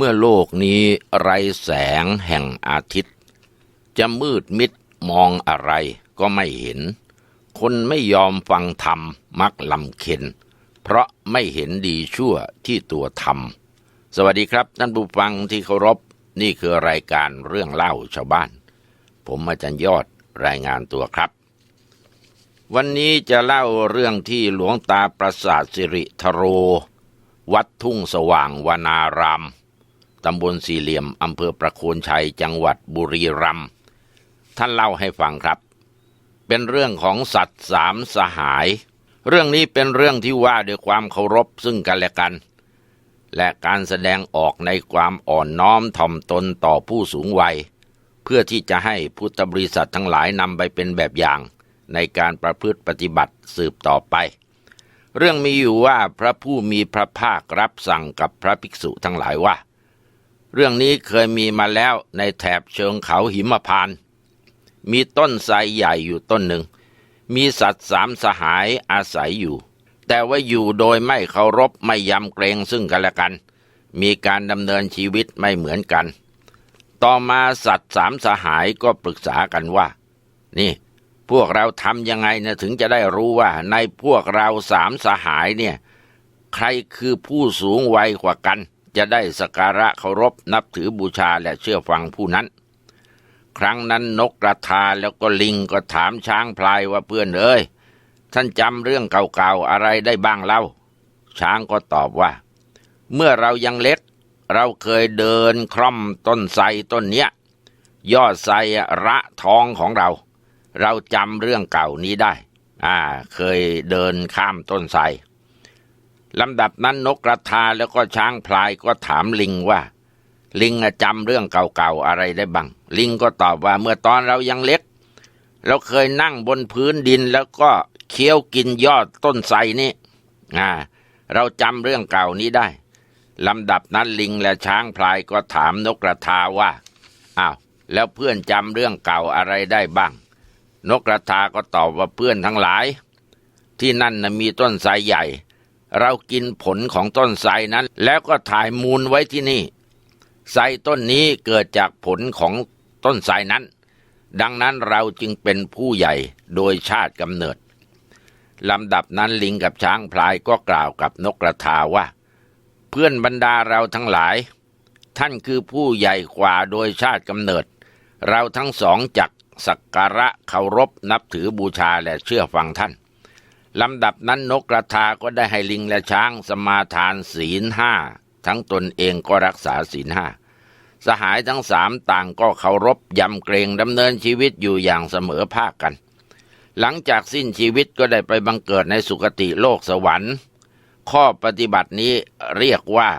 เมื่อโลกนี้ไรแสงแห่งอาทิตย์ จะมืดมิดมองอะไรก็ไม่เห็น คนไม่ยอมฟังธรรมมักลำเค็น เพราะไม่เห็นดีชั่วที่ตัวทำสวัสดีครับท่านผู้ฟังที่เคารพนี่คือรายการเรื่องเล่าชาวบ้าน ผมอาจารย์ยอดรายงานตัวครับ วันนี้จะเล่าเรื่องที่หลวงตาประสาทสิริธโร วัดทุ่งสว่างวนาราม ตำบลสี่เหลี่ยม อำเภอประโคนชัย จังหวัดบุรีรัมย์ ท่านเล่าให้ฟังครับ เป็นเรื่องของสัตว์สามสหาย เรื่องนี้เป็นเรื่องที่ว่าด้วยความเคารพซึ่งกันและกัน และการแสดงออกในความอ่อนน้อมถ่อมตนต่อผู้สูงวัย เพื่อที่จะให้พุทธบริษัททั้งหลายนำไปเป็นแบบอย่างในการประพฤติปฏิบัติสืบต่อไป เรื่องมีอยู่ว่าพระผู้มีพระภาครับสั่งกับพระภิกษุทั้งหลายว่า เรื่องนี้เคยมีมาแล้วในแถบเชิงเขาหิมพานต์มีต้นไทรใหญ่อยู่ต้นหนึ่ง มีสัตว์สามสหายอาศัยอยู่ แต่ว่าอยู่โดยไม่เคารพไม่ยำเกรงซึ่งกันและกัน มีการดำเนินชีวิตไม่เหมือนกัน ต่อมาสัตว์สามสหายก็ปรึกษากันว่า นี่ พวกเราทำยังไงนี่ยถึงจะได้รู้ว่า ในพวกเราสามสหายเนี่ย ใครคือผู้สูงวัยกว่ากัน จะได้สการะเคารพนับถือบูชาและเชื่อฟังผู้นั้น ครั้งนั้นนกกระทาแล้วก็ลิงก็ถามช้างพลายว่าเพื่อนเอ้ยท่านจำเรื่องเก่าๆอะไรได้บ้างเล่า ช้างก็ตอบว่า เมื่อเรายังเล็ก เราเคยเดินคร่อมต้นไทรต้นเนี้ยยอดไทรระทองของเรา เราจำเรื่องเก่านี้ได้ อ่า เคยเดินข้ามต้นไทร ลำดับนั้นนกกระทาแล้วก็ช้างพลายก็ถามลิงว่า ลิงจำเรื่องเก่าๆอะไรได้บ้าง ลิงก็ตอบว่าเมื่อตอนเรายังเล็ก เราเคยนั่งบนพื้นดินแล้วก็เคี้ยวกินยอดต้นไทรนี่อ่า เราจำเรื่องเก่านี้ได้ลำดับนั้นลิงและช้างพลายก็ถามนกกระทาว่าอ้าวแล้วเพื่อนจำเรื่องเก่าอะไรได้บ้าง นกกระทาก็ตอบว่าเพื่อนทั้งหลาย ที่นั่นนะมีต้นไทรใหญ่ เรากินผลของต้นไทรนั้น แล้วก็ถ่ายมูลไว้ที่นี่ไทรต้นนี้เกิดจากผลของต้นไทรนั้น ดังนั้นเราจึงเป็นผู้ใหญ่โดยชาติกำเนิดลำดับนั้นลิงกับช้างพลายก็กล่าวกับนกกระทาว่า เพื่อนบรรดาเราทั้งหลาย ท่านคือผู้ใหญ่กว่าโดยชาติกำเนิด เราทั้งสองจักสักการะเคารพนับถือบูชาและเชื่อฟังท่าน ลำดับนั้นนกกระทาก็ได้ให้ลิงและช้างสมาทานศีลห้าทั้งตนเองก็รักษาศีลห้าสหายทั้งสามต่างก็เคารพยำเกรงดำเนินชีวิตอยู่อย่างเสมอภาคกัน หลังจากสิ้นชีวิตก็ได้ไปบังเกิดในสุคติโลกสวรรค์ ข้อปฏิบัตินี้เรียกว่า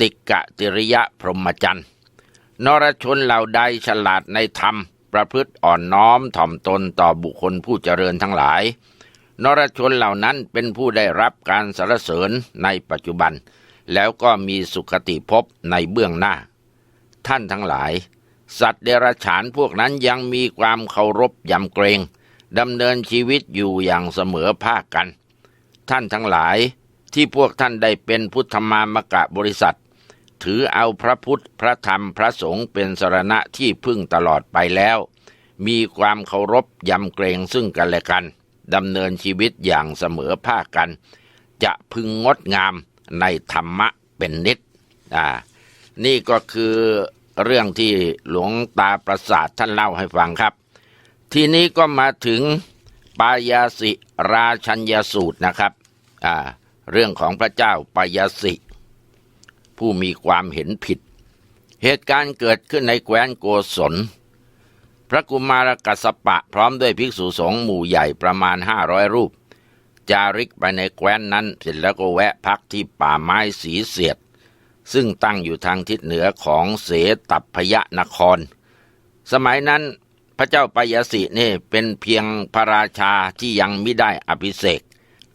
ติกะติริยะพรหมจรรย์นรชนเหล่าใดฉลาดในธรรม ประพฤติอ่อนน้อมถ่อมตนต่อบุคคลผู้เจริญทั้งหลาย นรชนเหล่านั้นเป็นผู้ได้รับการสรรเสริญในปัจจุบัน แล้วก็มีสุขติภพในเบื้องหน้า ท่านทั้งหลาย สัตว์เดรัจฉานพวกนั้นยังมีความเคารพยำเกรงดำเนินชีวิตอยู่อย่างเสมอภาคกัน ท่านทั้งหลายที่พวกท่านได้เป็นพุทธมามกะบริษัท ถือเอาพระพุทธพระธรรมพระสงฆ์เป็นสรณะที่พึ่งตลอดไปแล้ว มีความเคารพยำเกรงซึ่งกันและกัน ดำเนินชีวิตอย่างเสมอภาคกัน จะพึงงดงามในธรรมะเป็นนิดอ่านี่ก็คือเรื่องที่หลวงตาประสาทท่านเล่าให้ฟังครับ ทีนี้ก็มาถึงปายาสิราชัญญสูตรนะครับอ่าเรื่องของพระเจ้าปายาสิ ผู้มีความเห็นผิด เหตุการณ์เกิดขึ้นในแคว้นโกศล พระกุมารกัสปะพร้อมด้วยภิกษุสงฆ์หมู่ใหญ่ประมาณห้าร้อยรูป จาริกไปในแคว้นนั้นเสร็จแล้วก็แวะพักที่ป่าไม้สีเสียด ซึ่งตั้งอยู่ทางทิศเหนือของเสตัพยนคร สมัยนั้นพระเจ้าปายสินี่เป็นเพียงพระราชาที่ยังไม่ได้อภิเษก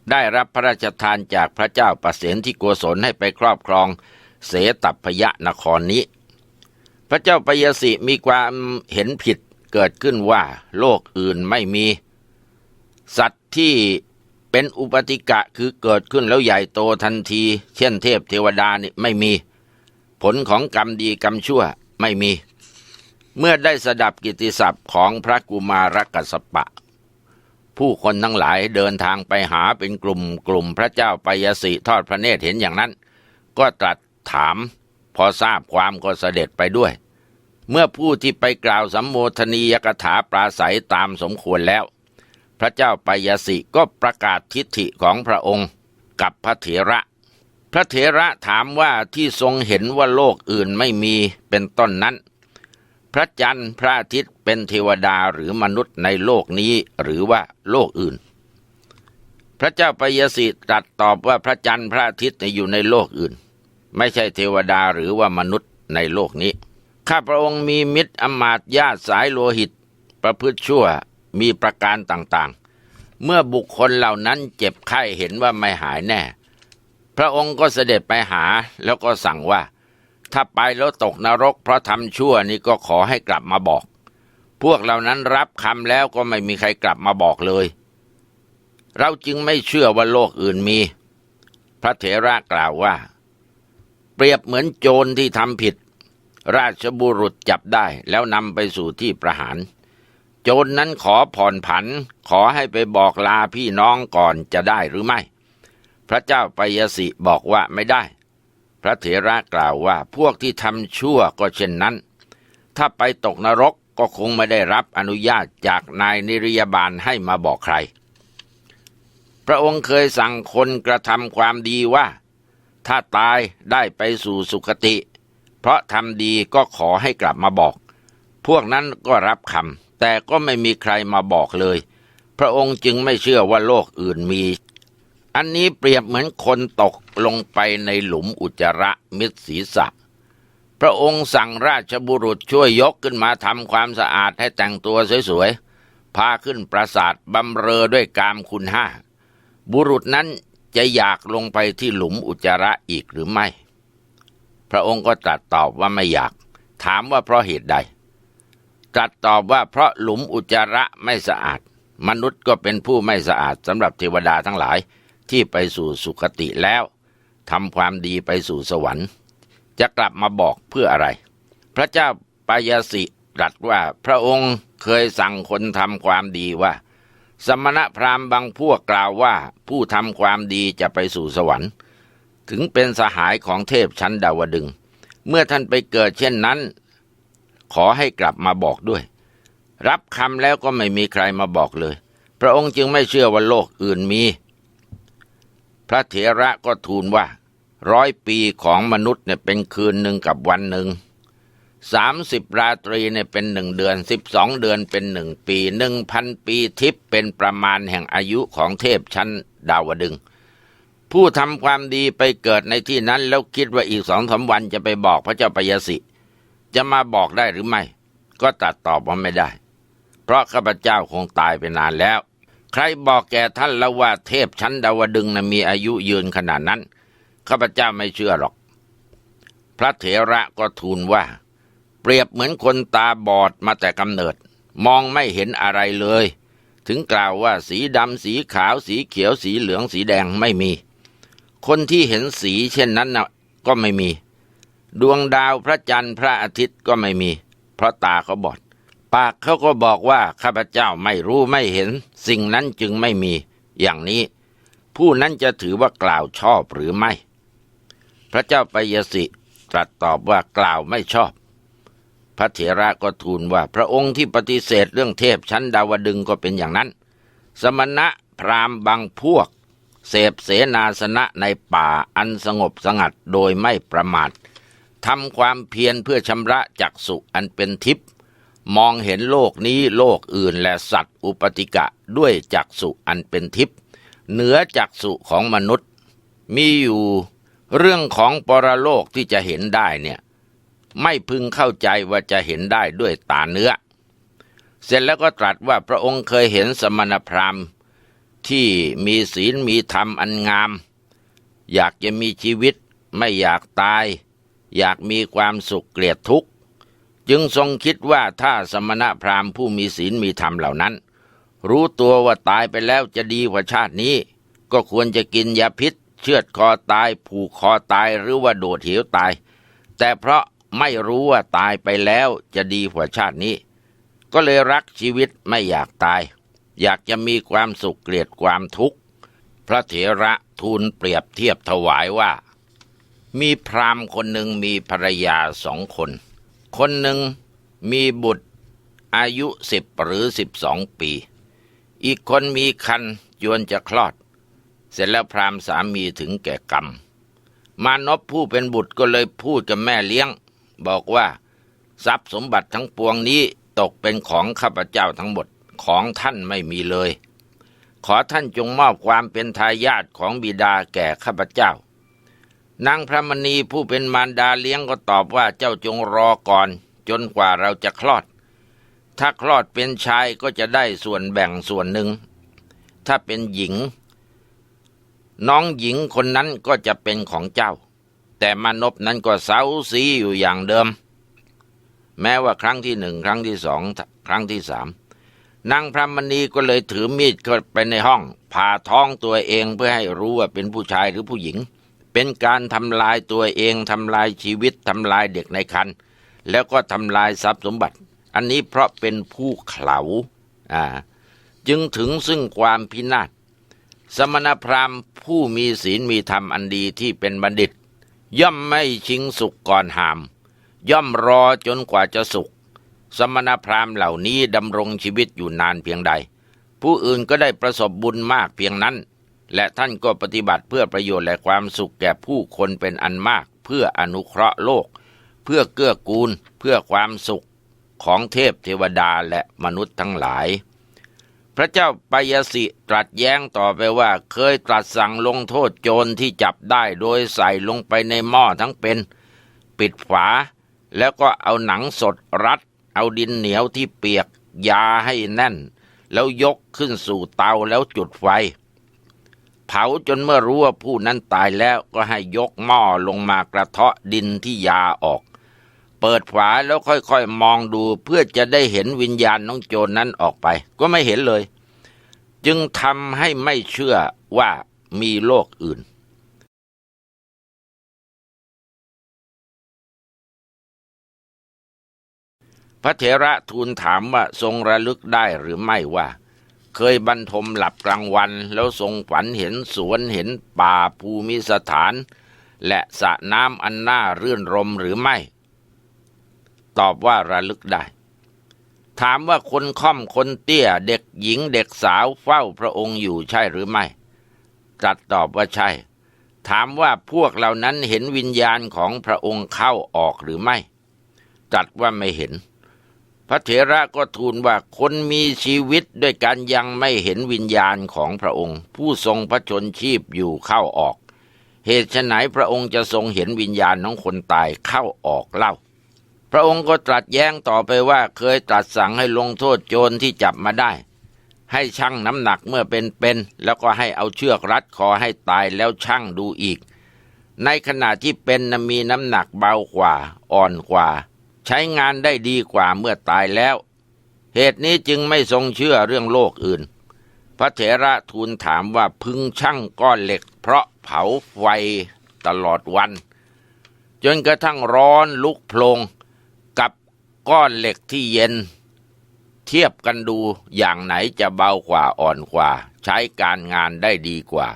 ได้รับพระราชทานจากพระเจ้าประเสนที่โกศลให้ไปครอบครองเสตัพยนครนี้ พระเจ้าปายสิมีความเห็นผิด เกิดขึ้นว่าโลกอื่นไม่มี สัตว์ที่เป็นอุปติกะคือเกิดขึ้นแล้วใหญ่โตทันที เช่นเทพเทวดานี่ไม่มี ผลของกรรมดีกรรมชั่วไม่มี เมื่อได้สดับกิติศัพท์ของพระกุมารกัสปะ ผู้คนทั้งหลายเดินทางไปหาเป็นกลุ่มกลุ่มพระเจ้าปยสิทอดพระเนตรเห็นอย่างนั้น ก็ตรัสถาม พอทราบความก็เสด็จไปด้วย เมื่อผู้ที่ไปกล่าวสัมโมทนียกถาปราศัยตามสมควรแล้ว พระเจ้าปยสิก็ประกาศทิฏฐิของพระองค์กับพระเถระ พระเถระถามว่าที่ทรงเห็นว่าโลกอื่นไม่มีเป็นต้นนั้น พระจันทร์พระอาทิตย์เป็นเทวดาหรือมนุษย์ในโลกนี้หรือว่าโลกอื่น พระเจ้าปยสิตรัสตอบว่าพระจันทร์พระอาทิตย์อยู่ในโลกอื่น ไม่ใช่เทวดาหรือว่ามนุษย์ในโลกนี้ ข้าพระองค์มีมิตรอมาตย์ญาติสายโลหิต ประพฤติชั่วมีประการต่างๆ เมื่อบุคคลเหล่านั้นเจ็บไข้เห็นว่าไม่หายแน่ พระองค์ก็เสด็จไปหาแล้วก็สั่งว่า ถ้าไปแล้วตกนรกเพราะทำชั่วนี่ก็ขอให้กลับมาบอก พวกเหล่านั้นรับคำแล้วก็ไม่มีใครกลับมาบอกเลย เราจึงไม่เชื่อว่าโลกอื่นมี พระเถระกล่าวว่า เปรียบเหมือนโจรที่ทำผิด ราชบุรุษจับได้แล้วนำไปสู่ที่ประหาร โจรนนั้นขอผ่อนผัน ขอให้ไปบอกลาพี่น้องก่อนจะได้หรือไม่ พระเจ้าปยสิบอกว่าไม่ได้ พระเถระกล่าวว่าพวกที่ทำชั่วก็เช่นนั้น ถ้าไปตกนรกก็คงไม่ได้รับอนุญาตจากนายนิริยบาลให้มาบอกใคร พระองค์เคยสั่งคนกระทำความดีว่า ถ้าตายได้ไปสู่สุคติ เพราะทำดีก็ขอให้กลับมาบอก พวกนั้นก็รับคำแต่ก็ไม่มีใครมาบอกเลย พระองค์จึงไม่เชื่อว่าโลกอื่นมี อันนี้เปรียบเหมือนคนตกลงไปในหลุมอุจจาระมิดศีรษะพระองค์สั่งราชบุรุษช่วยยกขึ้นมาทำความสะอาดให้แต่งตัวสวยๆ พาขึ้นปราสาทบำเรอด้วยกามคุณห้า บุรุษนั้นจะอยากลงไปที่หลุมอุจจาระอีกหรือไม่ พระองค์ก็ตรัสตอบว่าไม่อยาก ถามว่าเพราะเหตุใด ตรัสตอบว่าเพราะหลุมอุจจาระไม่สะอาด มนุษย์ก็เป็นผู้ไม่สะอาดสำหรับเทวดาทั้งหลายที่ไปสู่สุคติแล้วทำความดีไปสู่สวรรค์ จะกลับมาบอกเพื่ออะไร พระเจ้าปายาสิตรัสว่าพระองค์เคยสั่งคนทำความดีว่า สมณพราหมณ์บางพวกกล่าวว่าผู้ทำความดีจะไปสู่สวรรค์ ถึงเป็นสหายของเทพชั้นดาวดึง เมื่อท่านไปเกิดเช่นนั้น ขอให้กลับมาบอกด้วย รับคำแล้วก็ไม่มีใครมาบอกเลย พระองค์จึงไม่เชื่อว่าโลกอื่นมี พระเถระก็ทูลว่า ร้อยปีของมนุษย์เนี่ยเป็นคืนหนึ่งกับวันหนึ่งสามสิบราตรีเนี่ยเป็นหนึ่งเดือนสิบสองเดือนเป็นหนึ่งปีหนึ่งพันปีทิพย์เป็นประมาณแห่งอายุของเทพชั้นดาวดึงส์ ผู้ทำความดีไปเกิดในที่นั้น แล้วคิดว่าอีกสองสาวันจะไปบอกพระเจ้าปยสิ จะมาบอกได้หรือไม่ ก็ตัดตอบว่าไม่ได้ เพราะข้าพเจ้าคงตายไปนานแล้ว ใครบอกแก่ท่านแล้วว่าเทพชั้นดาวดึงนะมีอายุยืนขนาดนั้นข้าพเจ้าไม่เชื่อหรอก พระเถระก็ทูลว่า เปรียบเหมือนคนตาบอดมาแต่กำเนิด มองไม่เห็นอะไรเลย ถึงกล่าวว่าสีดำสีขาวสีเขียวสีเหลืองสีแดงไม่มี คนที่เห็นสีเช่นนั้นนะก็ไม่มี ดวงดาวพระจันทร์พระอาทิตย์ก็ไม่มี เพราะตาเขาบอด ปากเขาก็บอกว่าข้าพเจ้าไม่รู้ไม่เห็น สิ่งนั้นจึงไม่มี อย่างนี้ ผู้นั้นจะถือว่ากล่าวชอบหรือไม่ พระเจ้าปยสิตรัสตอบว่ากล่าวไม่ชอบ พระเถระก็ทูลว่าพระองค์ที่ปฏิเสธเรื่องเทพชั้นดาวดึงก็เป็นอย่างนั้น สมณะพราหมณ์บางพวก เสพเสนาสนะในป่าอันสงบสงัดโดยไม่ประมาททำความเพียรเพื่อชำระจักสุอันเป็นทิพย์มองเห็นโลกนี้โลกอื่นและสัตว์อุปติกะด้วยจักสุอันเป็นทิพย์เหนือจักสุของมนุษย์ มีอยู่เรื่องของปรโลกที่จะเห็นได้เนี่ยไม่พึงเข้าใจว่าจะเห็นได้ด้วยตาเนื้อ เสร็จแล้วก็ตรัสว่าพระองค์เคยเห็นสมณพราหมณ์ ที่มีศีลมีธรรมอันงาม อยากจะมีชีวิตไม่อยากตาย อยากมีความสุขเกลียดทุกข์ จึงทรงคิดว่าถ้าสมณพราหมณ์ผู้มีศีลมีธรรมเหล่านั้น รู้ตัวว่าตายไปแล้วจะดีกว่าชาตินี้ ก็ควรจะกินยาพิษ เชือดคอตายผูกคอตายหรือว่าโดดเหวตาย แต่เพราะไม่รู้ว่าตายไปแล้วจะดีกว่าชาตินี้ ก็เลยรักชีวิตไม่อยากตาย อยากจะมีความสุขเกลียดความทุกข์ พระเถระทูลเปรียบเทียบถวายว่า มีพราหมณ์คนหนึ่งมีภรรยาสองคน คนหนึ่งมีบุตรอายุสิบหรือสิบสองปี อีกคนมีคันจวนจะคลอด เสร็จแล้วพราหมณ์สามีถึงแก่กรรม มานพผู้เป็นบุตรก็เลยพูดกับแม่เลี้ยง บอกว่า ทรัพย์สมบัติทั้งปวงนี้ตกเป็นของข้าพเจ้าทั้งหมด ของท่านไม่มีเลย ขอท่านจงมอบความเป็นทายาทของบิดาแก่ข้าพเจ้านางพระมณีผู้เป็นมารดาเลี้ยงก็ตอบว่าเจ้าจงรอก่อน จนกว่าเราจะคลอด ถ้าคลอดเป็นชายก็จะได้ส่วนแบ่งส่วนหนึ่ง ถ้าเป็นหญิง น้องหญิงคนนั้นก็จะเป็นของเจ้า แต่มานพนั้นก็เสาสีอยู่อย่างเดิม แม้ว่าครั้งที่หนึ่งครั้งที่สองครั้งที่สาม นางพระมณีก็เลยถือมีดเข้าไปในห้องผ่าท้องตัวเองเพื่อให้รู้ว่าเป็นผู้ชายหรือผู้หญิง เป็นการทำลายตัวเองทำลายชีวิตทำลายเด็กในครรภ์แล้วก็ทำลายทรัพย์สมบัติ อันนี้เพราะเป็นผู้เขลาอ่าจึงถึงซึ่งความพินาศสมณพราหมณ์ผู้มีศีลมีธรรมอันดีที่เป็นบัณฑิต ย่อมไม่ชิงสุขก่อนหาม ย่อมรอจนกว่าจะสุข สมณพราหมณ์เหล่านี้ดำรงชีวิตอยู่นานเพียงใด ผู้อื่นก็ได้ประสบบุญมากเพียงนั้น และท่านก็ปฏิบัติเพื่อประโยชน์และความสุขแก่ผู้คนเป็นอันมาก เพื่ออนุเคราะห์โลก เพื่อเกื้อกูล เพื่อความสุขของเทพเทวดาและมนุษย์ทั้งหลาย พระเจ้าปยสิตรัสแย้งต่อไปว่า เคยตรัสสั่งลงโทษโจรที่จับได้โดยใส่ลงไปในหม้อทั้งเป็น ปิดฝา แล้วก็เอาหนังสดรัด เอาดินเหนียวที่เปียกยาให้แน่น แล้วยกขึ้นสู่เตาแล้วจุดไฟ เผาจนเมื่อรู้ว่าผู้นั้นตายแล้วก็ให้ยกหม้อลงมากระเทาะดินที่ยาออก เปิดฝาแล้วค่อยๆมองดูเพื่อจะได้เห็นวิญญาณน้องโจรนั้นออกไป ก็ไม่เห็นเลย จึงทำให้ไม่เชื่อว่ามีโลกอื่น พระเถระทูลถามว่าทรงระลึกได้หรือไม่ว่า เคยบรรทมหลับกลางวัน แล้วทรงฝันเห็นสวนเห็นป่าภูมิสถาน และสระน้ำอันน่ารื่นรมหรือไม่ ตอบว่าระลึกได้ ถามว่าคนค่อมคนเตี้ยเด็กหญิงเด็กสาวเฝ้าพระองค์อยู่ใช่หรือไม่ตรัสตอบว่าใช่ ถามว่าพวกเหล่านั้นเห็นวิญญาณของพระองค์เข้าออกหรือไม่ตรัสว่าไม่เห็น พระเถระก็ทูลว่าคนมีชีวิตด้วยกันยังไม่เห็นวิญญาณของพระองค์ ผู้ทรงพระชนชีพอยู่เข้าออก เหตุไฉนพระองค์จะทรงเห็นวิญญาณของคนตายเข้าออกเล่า พระองค์ก็ตรัสแย้งต่อไปว่าเคยตรัสสั่งให้ลงโทษโจรที่จับมาได้ ให้ชั่งน้ำหนักเมื่อเป็นเป็นแล้วก็ให้เอาเชือกรัดคอให้ตายแล้วชั่งดูอีก ในขณะที่เป็นมีน้ำหนักเบากว่าอ่อนกว่า ใช้งานได้ดีกว่าเมื่อตายแล้ว เหตุนี้จึงไม่ทรงเชื่อเรื่องโลกอื่น พระเถระทูลถามว่าพึงชั่งก้อนเหล็ก เพราะเผาไฟตลอดวัน จนกระทั่งร้อนลุกโพลงกับก้อนเหล็กที่เย็น เทียบกันดูอย่างไหนจะเบากว่าอ่อนกว่า ใช้การงานได้ดีกว่า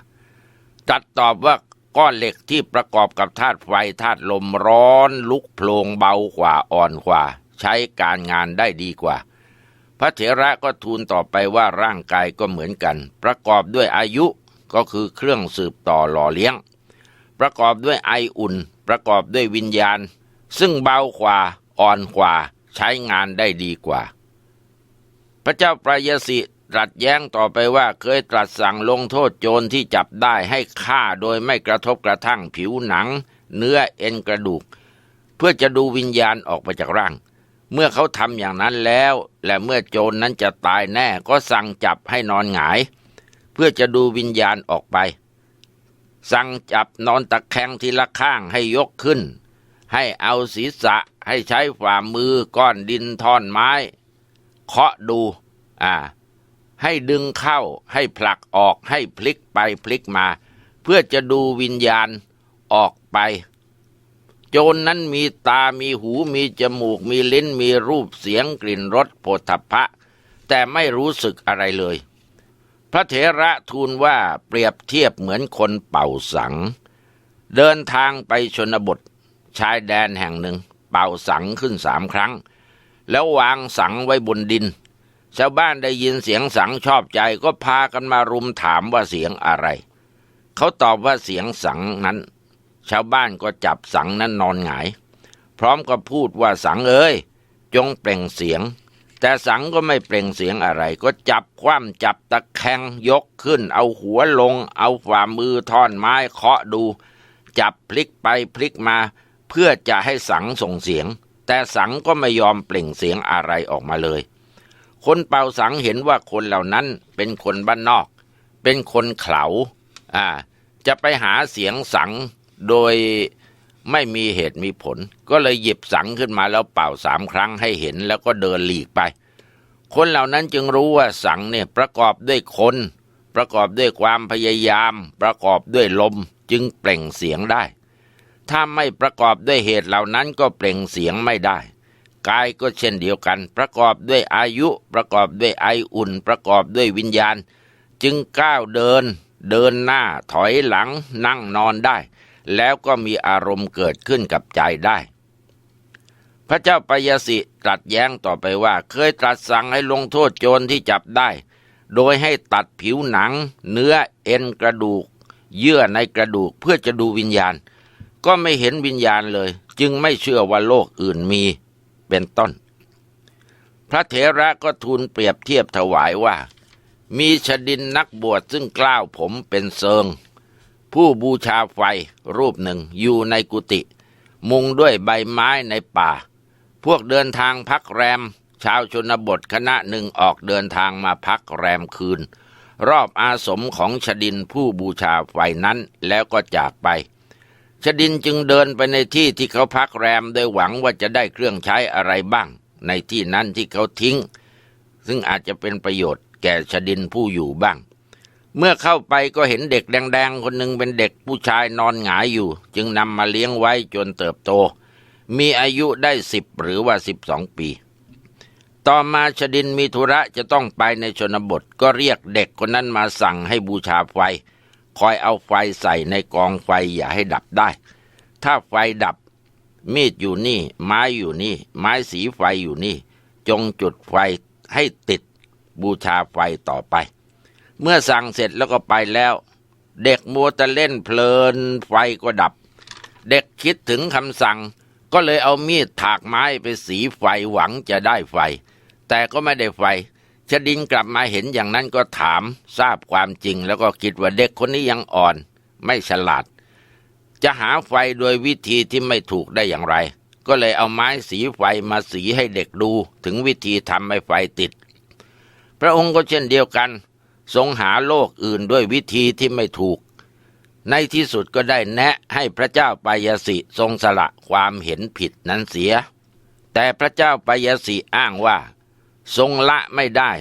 ตัดตอบว่า ก้อนเหล็กที่ประกอบกับธาตุไฟธาตุลมร้อน ลุกโพลงเบากว่าอ่อนกว่า ใช้การงานได้ดีกว่า พระเถระก็ทูลต่อไปว่าร่างกายก็เหมือนกัน ประกอบด้วยอายุก็คือเครื่องสืบต่อหล่อเลี้ยง ประกอบด้วยไออุ่น ประกอบด้วยวิญญาณ ซึ่งเบากว่าอ่อนกว่า ใช้งานได้ดีกว่า พระเจ้าปรายสิ ตรัสแย้งต่อไปว่าเคยตรัสสั่งลงโทษโจรที่จับได้ให้ฆ่าโดยไม่กระทบกระทั่งผิวหนัง เนื้อเอ็นกระดูก เพื่อจะดูวิญญาณออกไปจากร่าง เมื่อเขาทำอย่างนั้นแล้ว และเมื่อโจรนนั้นจะตายแน่ก็สั่งจับให้นอนหงาย เพื่อจะดูวิญญาณออกไป สั่งจับนอนตะแคงทีละข้างให้ยกขึ้น ให้เอาศีรษะให้ใช้ฝ่ามือก้อนดินท่อนไม้ เคาะดู อ่า ให้ดึงเข้าให้ผลักออกให้พลิกไปพลิกมา เพื่อจะดูวิญญาณออกไป โจรนนั้นมีตามีหูมีจมูกมีลิ้นมีรูปเสียงกลิ่นรสโผฏฐัพพะแต่ไม่รู้สึกอะไรเลย พระเถระทูลว่าเปรียบเทียบเหมือนคนเป่าสัง เดินทางไปชนบท ชายแดนแห่งหนึ่ง เป่าสังขึ้นสามครั้ง แล้ววางสังไว้บนดิน ชาวบ้านได้ยินเสียงสังชอบใจก็พากันมารุมถามว่าเสียงอะไร เขาตอบว่าเสียงสังนั้น ชาวบ้านก็จับสังนั้นนอนหงาย พร้อมกับพูดว่าสังเอ้ย จงเปล่งเสียง แต่สังก็ไม่เปล่งเสียงอะไร ก็จับคว่ำจับตะแคงยกขึ้น เอาหัวลง เอาฝ่ามือท่อนไม้เคาะดู จับพลิกไปพลิกมา เพื่อจะให้สังส่งเสียง แต่สังก็ไม่ยอมเปล่งเสียงอะไรออกมาเลย คนเป่าสังเห็นว่าคนเหล่านั้นเป็นคนบ้านนอก เป็นคนเขลาอ่า จะไปหาเสียงสังโดยไม่มีเหตุมีผล ก็เลยหยิบสังขึ้นมาแล้วเป่าสามครั้งให้เห็นแล้วก็เดินหลีกไป คนเหล่านั้นจึงรู้ว่าสังเนี่ยประกอบด้วยคน ประกอบด้วยความพยายาม ประกอบด้วยลมจึงเปล่งเสียงได้ ถ้าไม่ประกอบด้วยเหตุเหล่านั้นก็เปล่งเสียงไม่ได้ กายก็เช่นเดียวกัน ประกอบด้วยอายุ ประกอบด้วยไออุ่น ประกอบด้วยวิญญาณ จึงก้าวเดิน เดินหน้าถอยหลังนั่งนอนได้ แล้วก็มีอารมณ์เกิดขึ้นกับใจได้ พระเจ้าปยสิตรัสแย้งต่อไปว่า เคยตรัสสั่งให้ลงโทษโจรที่จับได้ โดยให้ตัดผิวหนัง เนื้อเอ็นกระดูก เยื่อในกระดูกเพื่อจะดูวิญญาณ ก็ไม่เห็นวิญญาณเลย จึงไม่เชื่อว่าโลกอื่นมี เป็นต้น พระเถระก็ทูลเปรียบเทียบถวายว่า มีชดินนักบวชซึ่งกล้าวผมเป็นเซิง ผู้บูชาไฟรูปหนึ่งอยู่ในกุฏิมุงด้วยใบไม้ในป่า พวกเดินทางพักแรม ชาวชนบทคณะหนึ่งออกเดินทางมาพักแรมคืน รอบอาสมของชดินผู้บูชาไฟนั้นแล้วก็จากไป ชดินจึงเดินไปในที่ที่เขาพักแรมโดยหวังว่าจะได้เครื่องใช้อะไรบ้าง ในที่นั้นที่เขาทิ้ง ซึ่งอาจจะเป็นประโยชน์แก่ชดินผู้อยู่บ้าง เมื่อเข้าไปก็เห็นเด็กแดงๆ คนหนึ่งเป็นเด็กผู้ชายนอนหงายอยู่ จึงนำมาเลี้ยงไว้จนเติบโต มีอายุได้สิบหรือว่าสิบสองปี ต่อมาชดินมีธุระจะต้องไปในชนบทก็เรียกเด็กคนนั้นมาสั่งให้บูชาไฟ คอยเอาไฟใส่ในกองไฟอย่าให้ดับได้ ถ้าไฟดับ มีดอยู่นี่ ไม้อยู่นี่ ไม้สีไฟอยู่นี่ จงจุดไฟให้ติดบูชาไฟต่อไป เมื่อสั่งเสร็จแล้วก็ไปแล้ว เด็กมัวแต่เล่นเพลินไฟก็ดับ เด็กคิดถึงคำสั่ง ก็เลยเอามีดถากไม้ไปสีไฟหวังจะได้ไฟ แต่ก็ไม่ได้ไฟ ชดินกลับมาเห็นอย่างนั้นก็ถามทราบความจริง แล้วก็คิดว่าเด็กคนนี้ยังอ่อน ไม่ฉลาด จะหาไฟโดยวิธีที่ไม่ถูกได้อย่างไร ก็เลยเอาไม้สีไฟมาสีให้เด็กดู ถึงวิธีทำให้ไฟติด พระองค์ก็เช่นเดียวกัน ทรงหาโลกอื่นด้วยวิธีที่ไม่ถูก ในที่สุดก็ได้แนะให้พระเจ้าปายสิทรงสละความเห็นผิดนั้นเสีย แต่พระเจ้าปายสิอ้างว่า ทรงละไม่ได้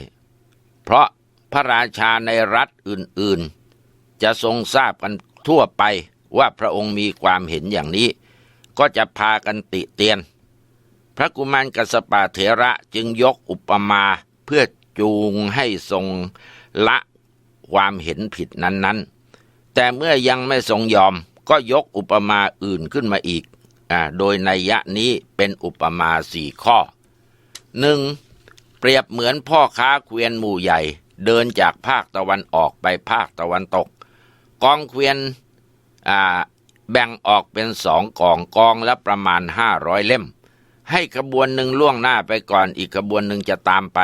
เพราะพระราชาในรัฐอื่นๆ จะทรงทราบกันทั่วไปว่าพระองค์มีความเห็นอย่างนี้ ก็จะพากันติเตียน พระกุมารกัสปะเถระจึงยกอุปมาเพื่อจูงให้ทรงละความเห็นผิดนั้นๆ แต่เมื่อยังไม่ทรงยอมก็ยกอุปมาอื่นขึ้นมาอีกอโดยนัยยะนี้เป็นอุปมาสี่ข้อหนึ่ง เปรียบเหมือนพ่อค้าเกวียนหมู่ใหญ่ เดินจากภาคตะวันออกไปภาคตะวันตก กองเกวียนแบ่งออกเป็นสองกองกองละประมาณห้าร้อยเล่ม ให้ขบวนหนึ่งล่วงหน้าไปก่อนอีกขบวนหนึ่งจะตามไป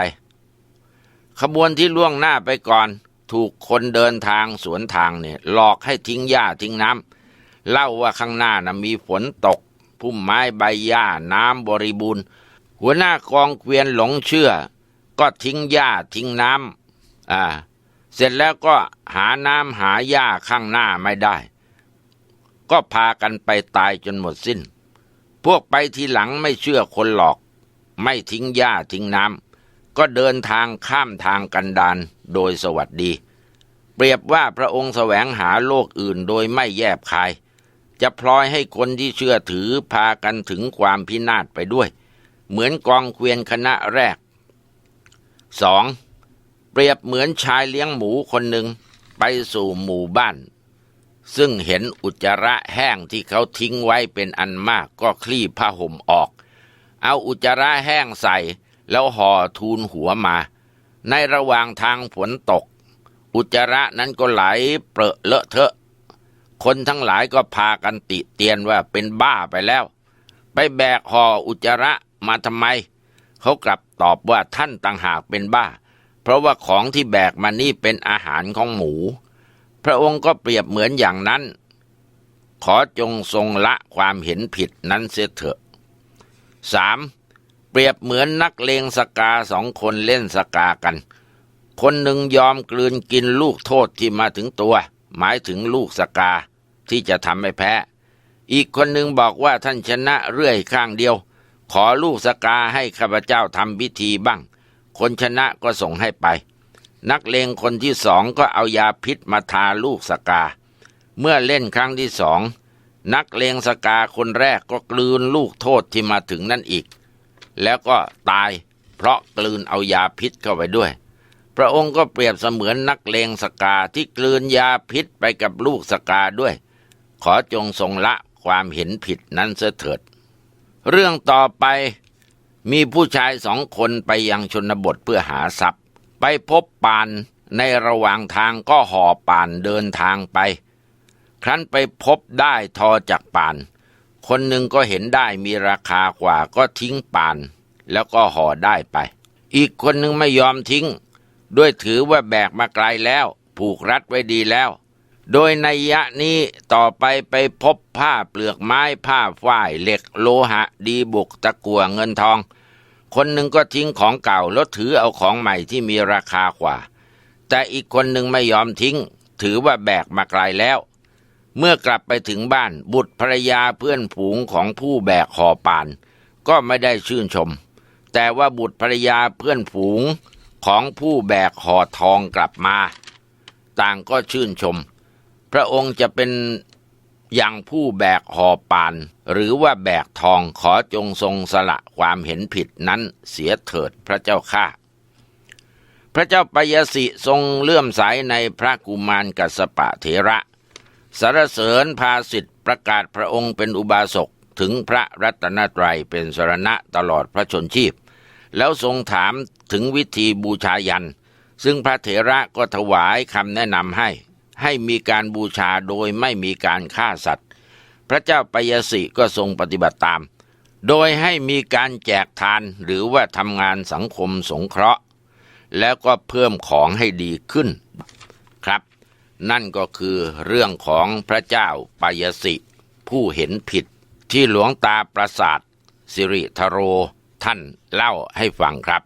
ขบวนที่ล่วงหน้าไปก่อน ถูกคนเดินทางสวนทางเนี่ยหลอกให้ทิ้งหญ้าทิ้งน้ำเล่าว่าข้างหน้านะมีฝนตกพุ่มไม้ใบหญ้าน้ำบริบูรณ์ หัวหน้ากองเกวียนหลงเชื่อ ก็ทิ้งหญ้าทิ้งน้ำอ่า เสร็จแล้วก็หาน้ำหาหญ้าข้างหน้าไม่ได้ ก็พากันไปตายจนหมดสิ้น พวกไปทีหลังไม่เชื่อคนหลอก ไม่ทิ้งหญ้าทิ้งน้ำก็เดินทางข้ามทางกันดานโดยสวัสดี เปรียบว่าพระองค์แสวงหาโลกอื่นโดยไม่แยบคาย จะพลอยให้คนที่เชื่อถือพากันถึงความพินาศไปด้วย เหมือนกองเกวียนคณะแรก 2. เปรียบเหมือนชายเลี้ยงหมูคนหนึ่งไปสู่หมู่บ้าน ซึ่งเห็นอุจจาระแห้งที่เขาทิ้งไว้เป็นอันมากก็คลี่ผ้าห่มออก เอาอุจจาระแห้งใส่แล้วห่อทูลหัวมา ในระหว่างทางฝนตก อุจจาระนั้นก็ไหลเปรอะเลอะเทอะ คนทั้งหลายก็พากันติเตียนว่าเป็นบ้าไปแล้ว ไปแบกห่ออุจจาระ มาทำไม เขากลับตอบว่าท่านต่างหากเป็นบ้า เพราะว่าของที่แบกมานี่เป็นอาหารของหมู พระองค์ก็เปรียบเหมือนอย่างนั้น ขอจงทรงละความเห็นผิดนั้นเสียเถอะสามเปรียบเหมือนนักเลงสกาสองคนเล่นสกากัน คนหนึ่งยอมกลืนกินลูกโทษที่มาถึงตัว หมายถึงลูกสกาที่จะทำให้แพ้ อีกคนหนึ่งบอกว่าท่านชนะเรื่อยข้างเดียว ขอลูกสกาให้ข้าพเจ้าทำพิธีบ้าง คนชนะก็ส่งให้ไป นักเลงคนที่สองก็เอายาพิษมาทาลูกสกา เมื่อเล่นครั้งที่สอง นักเลงสกาคนแรกก็กลืนลูกโทษที่มาถึงนั่นอีก แล้วก็ตายเพราะกลืนเอายาพิษเข้าไปด้วย พระองค์ก็เปรียบเสมือนนักเลงสกาที่กลืนยาพิษไปกับลูกสกาด้วย ขอจงทรงละความเห็นผิดนั้นเสถิด เรื่องต่อไปมีผู้ชายสองคนไปยังชนบทเพื่อหาทรัพย์ ไปพบปานในระหว่างทางก็ห่อป่านเดินทางไป ครั้นไปพบได้ทอจากป่าน คนหนึ่งก็เห็นได้มีราคากว่าก็ทิ้งป่าน แล้วก็ห่อได้ไป อีกคนหนึ่งไม่ยอมทิ้ง ด้วยถือว่าแบกมาไกลแล้ว ผูกรัดไว้ดีแล้ว โดยในยะนี้ต่อไปไปพบผ้าเปลือกไม้ผ้าฝ้ายเหล็กโลหะ ดีบุกตะกัวเงินทอง คนหนึ่งก็ทิ้งของเก่าแล้วถือเอาของใหม่ที่มีราคากว่า แต่อีกคนหนึ่งไม่ยอมทิ้ง ถือว่าแบกมาไกลแล้ว เมื่อกลับไปถึงบ้านบุตรภรยาเพื่อนผูงของผู้แบกห่อป่าน ก็ไม่ได้ชื่นชม แต่ว่าบุตรภรยาเพื่อนฝูงของผู้แบกห่อทองกลับมา ต่างก็ชื่นชม ระองค์จะเป็นอย่างผู้แบกห่อปาน หรือว่าแบกทองขอจงทรงสละความเห็นผิดนั้นเสียเถิดพระเจ้าข้าพระเจ้าปยสิทรงเลื่อมใสในพระกุมารกัสปะเถระสรรเสริญภาสิทธิประกาศพระองค์เป็นอุบาสกถึงพระรัตนตรัยเป็นสรณะตลอดพระชนชีพ แล้วทรงถามถึงวิธีบูชายัน ซึ่งพระเถระก็ถวายคำแนะนำให้ ให้มีการบูชาโดยไม่มีการฆ่าสัตว์ พระเจ้าปยสิก็ทรงปฏิบัติตาม โดยให้มีการแจกทานหรือว่าทำงานสังคมสงเคราะห์ แล้วก็เพิ่มของให้ดีขึ้นครับ นั่นก็คือเรื่องของพระเจ้าปยสิ ผู้เห็นผิดที่หลวงตาประสาทสิริธโรท่านเล่าให้ฟังครับ